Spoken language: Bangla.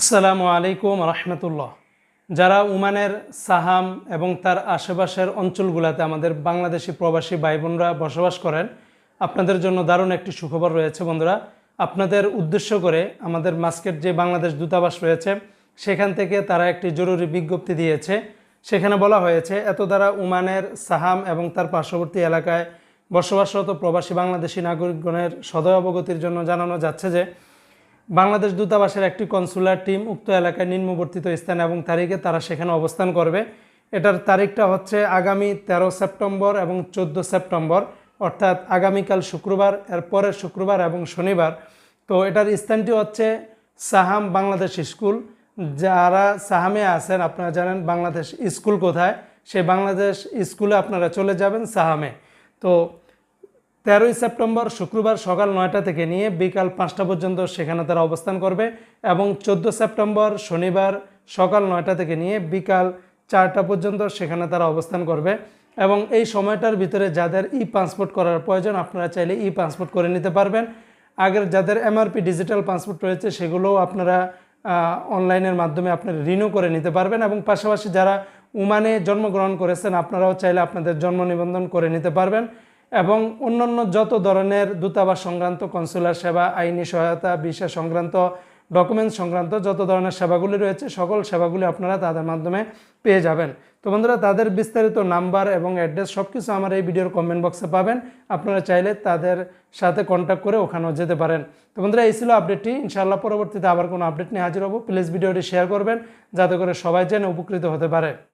আসসালামু আলাইকুম রহমতুল্লাহ। যারা উমানের সাহাম এবং তার আশেপাশের অঞ্চলগুলোতে আমাদের বাংলাদেশি প্রবাসী ভাই বোনরা বসবাস করেন, আপনাদের জন্য দারুণ একটি সুখবর রয়েছে বন্ধুরা। আপনাদের উদ্দেশ্য করে আমাদের মাস্কেট যে বাংলাদেশ দূতাবাস রয়েছে, সেখান থেকে তারা একটি জরুরি বিজ্ঞপ্তি দিয়েছে। সেখানে বলা হয়েছে, এত দ্বারা উমানের সাহাম এবং তার পার্শ্ববর্তী এলাকায় বসবাসরত প্রবাসী বাংলাদেশি নাগরিকগণের সদয় অবগতির জন্য জানানো যাচ্ছে যে বাংলাদেশ দূতাবাসের একটি কনসুলার টিম উক্ত এলাকায় নিম্নবর্তিত স্থান এবং তারিখে তারা সেখানে অবস্থান করবে। এটার তারিখটা হচ্ছে আগামী তেরো সেপ্টেম্বর এবং চোদ্দ সেপ্টেম্বর, অর্থাৎ আগামীকাল শুক্রবার এর পরের শুক্রবার এবং শনিবার। তো এটার স্থানটি হচ্ছে সাহাম বাংলাদেশ স্কুল। যারা সাহামে আছেন, আপনারা জানেন বাংলাদেশ স্কুল কোথায়? সেই বাংলাদেশ স্কুলে আপনারা চলে যাবেন সাহামে। তো তেরোই সেপ্টেম্বর শুক্রবার সকাল নয়টা থেকে নিয়ে বিকাল পাঁচটা পর্যন্ত সেখানে তারা অবস্থান করবে এবং চোদ্দ সেপ্টেম্বর শনিবার সকাল নয়টা থেকে নিয়ে বিকাল চারটা পর্যন্ত সেখানে তারা অবস্থান করবে। এবং এই সময়টার ভিতরে যাদের ই পাসপোর্ট করার প্রয়োজন, আপনারা চাইলে ই পাসপোর্ট করে নিতে পারবেন। আগের যাদের এমআরপি ডিজিটাল পাসপোর্ট রয়েছে, সেগুলোও আপনারা অনলাইনের মাধ্যমে আপনারা রিনিউ করে নিতে পারবেন। এবং পাশাপাশি যারা উমানে জন্মগ্রহণ করেছেন, আপনারাও চাইলে আপনাদের জন্ম নিবন্ধন করে নিতে পারবেন। এবং অন্যান্য যত ধরনের দূতাবাস সংক্রান্ত, কনসুলার সেবা, আইনি সহায়তা, ভিসা সংক্রান্ত ডকুমেন্টস সংক্রান্ত যত ধরনের সেবাগুলি রয়েছে, সকল সেবাগুলি আপনারা তাদের মাধ্যমে পেয়ে যাবেন। তো বন্ধুরা, তাদের বিস্তারিত নাম্বার এবং অ্যাড্রেস সব কিছু আমার এই ভিডিওর কমেন্ট বক্সে পাবেন। আপনারা চাইলে তাদের সাথে কন্ট্যাক্ট করে ওখানেও যেতে পারেন। তো বন্ধুরা, এই ছিল আপডেটটি ইনশাআল্লাহ পরবর্তীতে আবার কোনো আপডেট নিয়ে হাজির হব। প্লিজ ভিডিওটি শেয়ার করবেন, যাতে করে সবাই যেন উপকৃত হতে পারে।